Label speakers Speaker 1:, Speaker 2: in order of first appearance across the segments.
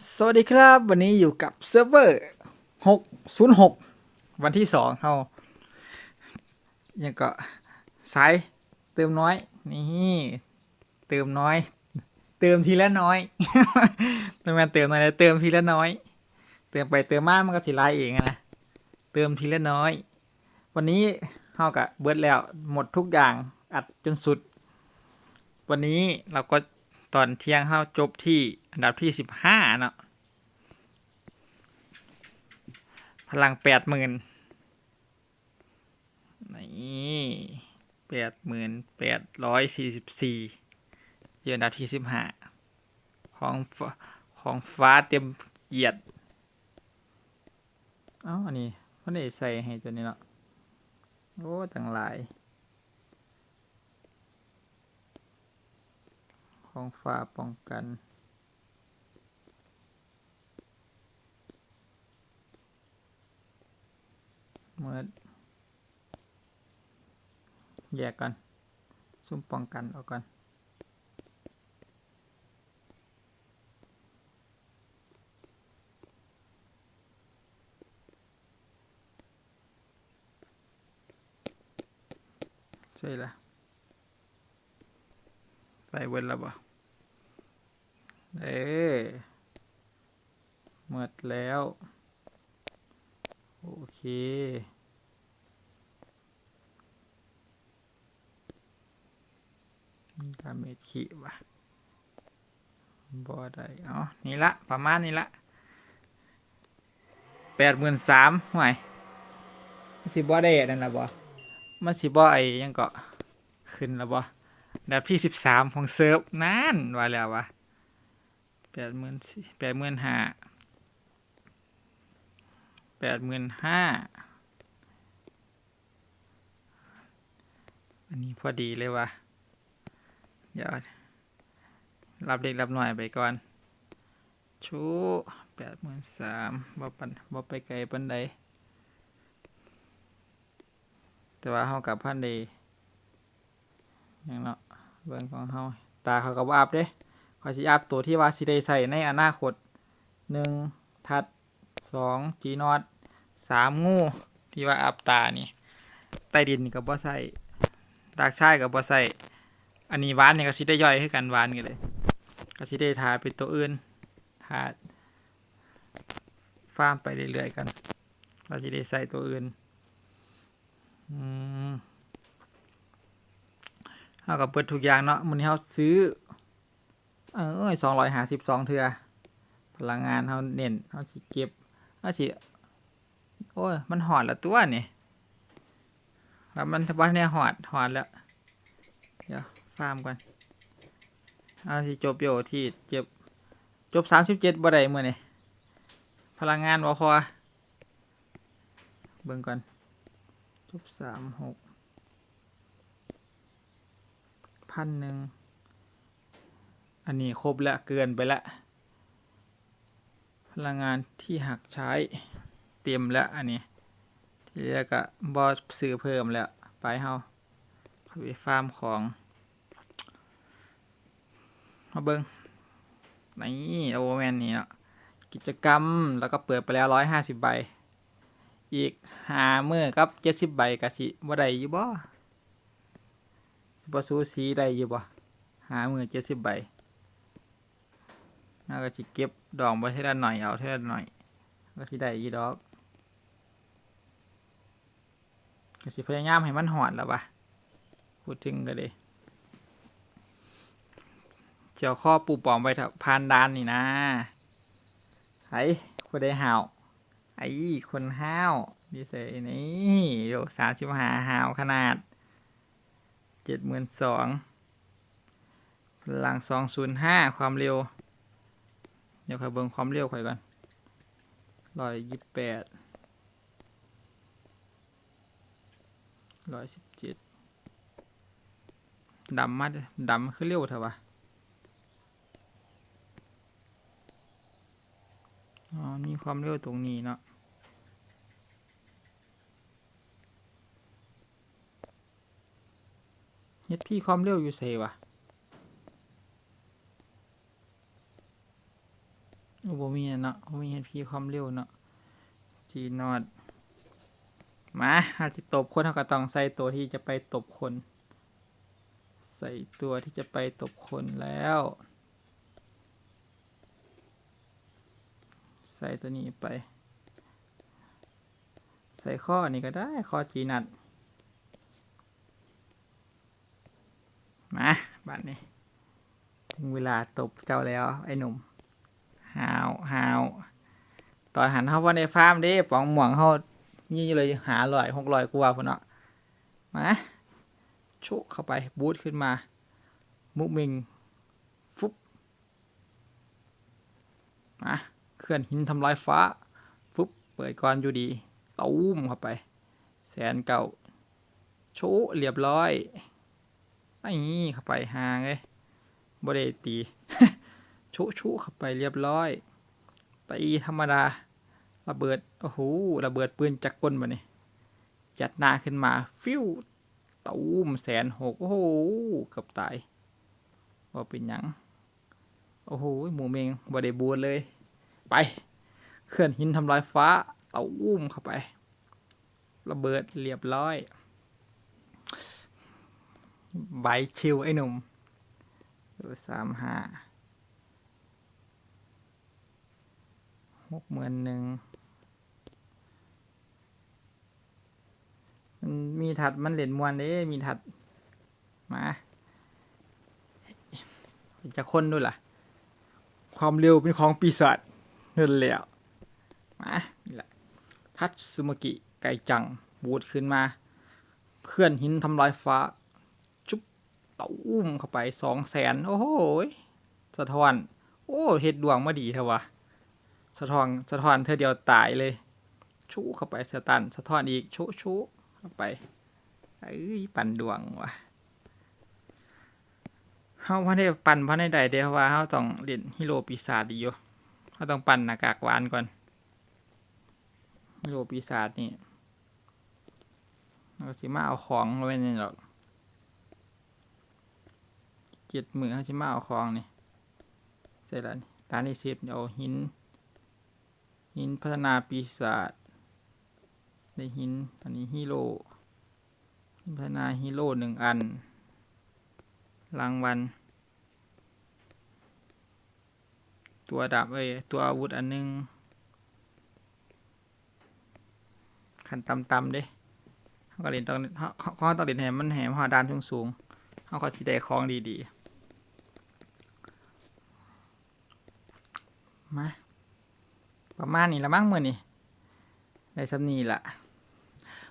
Speaker 1: สวัสดีครับ วันนี้อยู่กับเซิร์ฟเวอร์606วันที่สองเขายังก็สายเติมน้อย นี่เติมน้อย เติมทีละน้อยทำไมเติมน้อยเติมทีละน้อย เติมไปเติมมากมันก็สิลายเองนะเติมทีละน้อย วันนี้เท่ากับเบิร์ดแล้วหมดทุกอย่างอัดจนสุด วันนี้เราก็ ตอนเที่ยงเข้าจบที่อันดับที่สิบห้าเนาะพลังแปดหมื่นนี่แปดหมื่นแปดร้อยสี่สิบสี่อยู่อันดับที่สิบห้าของฟ้าของฟ้าเต็มเกียรติเอ้าอันนี้มันได้ใส่ให้ตัวนี้เนาะโอ้ต่างหลาย ของฟ้าป้องกัน เมื่อแยกกัน ซุ่มป้องกันออกก่อนใช่ละใส่เวินแล้วบ่ เอ้หมดแล้ว โอเคดาเมจขีวะบอได้เอนี่ละ ประมาณนี้ละแปดหมื่นสามห่วยมันสิบอได้นั่นละบอมันสิบอไอยังเกาะขึ้นละบอดับที่สิบสามของเซิร์ฟนั่นว่าแล้ววะ แปดหมื่นสี่แปดหมื่นห้าแปดหมื่นห้าอันนี้พอดีเลยวะเดี๋ยวรับเด็กรับหน่อยไปก่อน ชูแปดหมื่นสามบ่ปันบ่ไปไกลปันใดแต่ว่าเฮากับพันใดอย่างเนาะเบิ่งของเฮาตาเขาก็บ่อัพเด้ เขาสิอัพตัวที่ว่าสิได้ใส่ในอนาคตหนึ่งทัดสองจีนอตสามงูที่ว่าอัพตานี่ใต้ดินก็บ่ใส่ดากชายก็บ่ใส่อันนี้วานเนี่ยก็สิได้ย่อยให้กันวานกันเลย ก็สิได้ทาเป็นตัวอื่นทาฟาร์มไปเรื่อยๆกันก็สิได้ใส่ตัวอื่นอืมเอากับเปิดทุกอย่างเนาะมันนี้เขาซื้อ เออสองร้อยห้าสิบสองเทือ พลังงานเขาเน้นเขาสิเก็บเขาสิ โอ้ย มันหอดละตัวนี่แล้วมันบ้าเนี่ยหอดหอดแล้ว เดี๋ยวฟาร์มก่อนเอาสิจบโยที่เจ็บ จบสามสิบเจ็ดบ่ได้เมื่อนี่พลังงานบ่พอ เบิ่งก่อน จบสามหกพันหนึ่ง อันนี้ครบแล้วเกินไปละ พลังงานที่หักใช้เต็มแล้วอันนี้ ที่เหลือก็บอซื้อเพิ่มแล้ว ไปเฮาไปฟาร์มของมาเบิงนี่โอเวอร์แมนนี่เนาะกิจกรรมแล้วก็เปิดไปแล้วร้อยห้าสิบใบ อีกหาเมื่อกับเจ็ดสิบใบกะสิบ่ได้อยู่บ่สิบ่ซูซีได้อยู่บ่หาเมื่อเจ็ดสิบใบ น่าก็สิเก็บดองไว้เท่าหน่อยเอาเท่าละหน่อย ก็สิได้ยู่ดอกก็สิพยายามให้มันหอดแล้ววะพูดถึงก็เลยเจียวข้อปูปอมไปเถอะพานดานนี่นะไอ้คนได้ห่าวไอ้คนห้าวดีเซนี่โยสามสิบหาห่าวขนาดเจ็ดหมื่นสองพลังสองศูนย์ห้าความเร็ว เดี๋ยวค่อยเบิ่งความเร็วค่อยก่อนร้อยยี่สิบแปดร้อยสิบเจ็ดดำมาดำคือเร็วเถอะวะอ๋อ มีความเร็วตรงนี้เนาะเฮ็ดพี่ความเร็วอยู่เซวะ มีเนาะบ่มีเฮดพีความเร็วเนาะจีนอดมาอาจจะตบคนเขาก็ต้องใส่ตัวที่จะไปตบคน ใส่ตัวที่จะไปตบคนแล้ว ใส่ตัวนี้ไป ใส่ข้อนี้ก็ได้ข้อจีนัดมาบัดนี้ ถึงเวลาตบเจ้าแล้วไอ้หนุ่ม หาวหาวตอนหันเข้าว่าในฟาร์มเด้ปองหม่วงเขานี่เลยหาลอยหกลอยกว่าพุ่นเนาะมาชุเข้าไปบูทขึ้นมา มุกมิงฟุบมาเคลื่อนหินทำลายฟ้าฟุบเปิดก่อนอยู่ดีตูมเข้าไป แสนเก่าชุเรียบร้อยนี่เข้าไปหางเลยบได้ตี ชุชุเข้าไปเรียบร้อยตีธรรมดา ระเบิด โอ้โห ระเบิดปืนจักรกลมาเนี่ยยัดหน้าขึ้นมา ฟิวตูมแสนหกโอ้โหเกับตายว่าเป็นหยัง โอ้โห หมูเมงบไดบูนเลย ไป เคลื่อนหินทำลายฟ้าตูมเข้าไป ระเบิดเรียบร้อยใบคิวไอ้หนุ่มสามห้า หกหมื่นหนึ่งมันมีถัดมันเหรียญมวนเด้มีถัด มาจะคนด้วยล่ะ ความเร็วเป็นของปีศาจนั่นแหล้วมานี่แหละทัตสึมากิไก่จังบูดขึ้นมาเคลื่อนหินทำลายฟ้า จุ๊บเต่าอุ้มเข้าไปสองแสนโอ้โหสะท้อน โอ้เฮ็ดดวงมาดีเถอะวะ สะท้อนสะท้อนเธอเดียวตายเลยชุเข้าไปสตันสะท้อนอีกชุชุเข้าไปเอ้ยปั่นดวงวะเฮาพันได้ปั่นพันได้ใดเดียวว่าเฮาต้องเล่นฮิโรปีศาจดีอยู่เฮาต้องปั่นหน้ากากหวานก่อนฮิโรปีศาจนี่เราสิมาเอาของไว้นี่หรอกเจ็ดหมือเขาจะมาเอาของนี่ใส่ละร้านนี้เซฟเอาหิน หินพัฒนาปีศาจได้หินอันนี้ฮีโร่หินพัฒนาฮีโร่หนึ่งอัน รางวัล ตัวดาบเอ้ยตัวอาวุธอันหนึง ขันต่ำๆเด้เขาก็เล่นต้องเขาเขาเขาต้องเล่นแหมมันแหมหอดานสูงสูงเขาก็สิได้ของดีๆ มา ประมาณนี้ละมั้งมือนี่ได้สำนีละ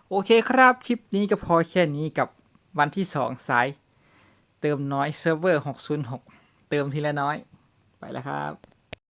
Speaker 1: โอเคครับ คลิปนี้ก็พอแค่นี้กับวันที่สองสาย เติมน้อยเซิร์ฟเวอร์ 606 เติมทีละน้อย ไปแล้วครับ